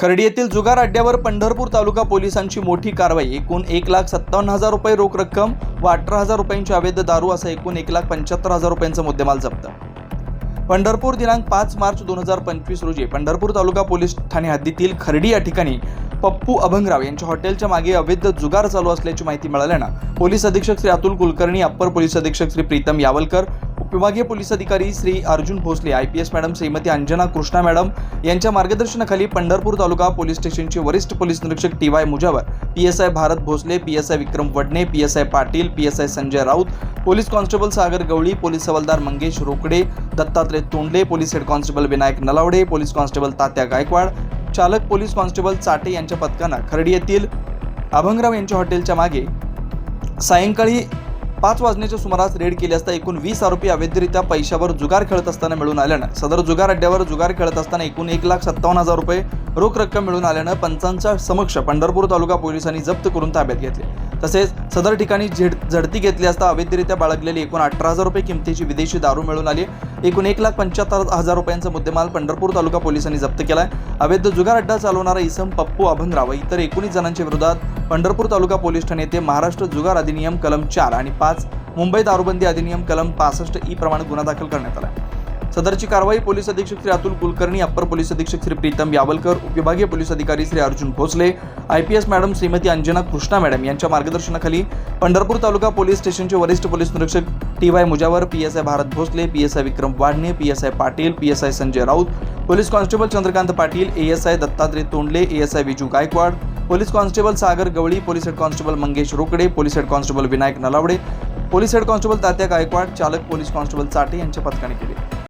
खर्डी येथील जुगार अड्ड्यावर पंढरपूर तालुका पोलिसांची मोठी कारवाई. एकूण एक लाख सत्तावन्न हजार रुपये रोख रक्कम व अठरा हजार रुपयांची अवैध दारू असा एकूण एक लाख पंच्याहत्तर हजार रुपयांचा मुद्देमाल जप्त. पंढरपूर दिनांक पाच मार्च दोन हजार पंचवीस रोजी पंढरपूर तालुका पोलीस ठाणे हद्दीतील खर्डी या ठिकाणी पप्पू अभंगराव यांच्या हॉटेलच्या मागे अवैध जुगार चालू असल्याची माहिती मिळाल्यानं पोलीस अधीक्षक श्री अतुल कुलकर्णी अप्पर पोलीस अधीक्षक श्री प्रीतम यावलकर उपविभागीय पोलीस अधिकारी Shri Arjun Bhosale I P S madam Shrimati Anjana Krishna madam यांच्या मार्गदर्शनाखाली पंढरपूर तालुका पोलीस स्टेशनचे वरिष्ठ पोलीस निरीक्षक T Y Mujawar P S I Bharat Bhosale P S I Vikram Wadne P S I Patil P S I Sanjay Raut police constable Sagar Gawali police हवालदार Mangesh Rokade Dattatray Tondale police head constable Vinayak Nalawade police constable Tatya Gaikwad चालक police constable Chate यांच्या पथकानं खर्डी येथील अभंगराव यांच्या हॉटेलच्या मागे सायंकाळी पाच वाजण्याच्या सुमारास रेड केली असता एकूण वीस आरोपी अवैधरित्या पैशावर जुगार खेळत असताना मिळून आल्यानं सदर जुगार अड्ड्यावर जुगार खेळत असताना एकूण एक लाख सत्तावन्न हजार रुपये रोख रक्कम मिळून आल्यानं पंचांच्या समक्ष पंढरपूर तालुका पोलिसांनी जप्त करून ताब्यात घेतले. तसेच सदर ठिकाणी झेड झडती घेतली असता अवैधरित्या बाळगलेली एकूण अठरा हजार रुपये किमतीची विदेशी दारू मिळून आली. एकूण एक लाख पंच्याहत्तर हजार रुपयांचा मुद्देमाल पंढरपूर तालुका पोलिसांनी जप्त केला आहे अवैध जुगार अड्डा चालवणारा इसम पप्पू अभंगराव इतर एकोणीस जणांच्या विरोधात पंढरपूर तालुका पोलीस ठाणे येथे महाराष्ट्र जुगार अधिनियम कलम चार आणि पाच मुंबई दारूबंदी अधिनियम कलम पासष्ट ई प्रमाणे गुन्हा दाखल करण्यात आला सदरची कारवाई पोलीस अधीक्षक श्री अतुल कुलकर्णी अप्पर पोलीस अधीक्षक श्री प्रीतम यावलकर उपविभागीय पोलीस अधिकारी Shri Arjun Bhosale I P S madam Shrimati Anjana Krishna madam यांच्या मार्गदर्शनाखाली पंढरपूर तालुका पोलीस स्टेशनचे वरिष्ठ पोलीस निरीक्षक T Y Mujawar P S I Bharat Bhosale P S I Vikram Wadhane P S I Patil P S I Sanjay Raut police constable Chandrakant Patil A S I Dattatray Tondale A S I Viju Gaikwad police constable Sagar Gawali police head constable Mangesh Rokade police head constable Vinayak Nalawade police head constable Tatya Gaikwad चालक police constable Chate यांच्या पथकाने केले.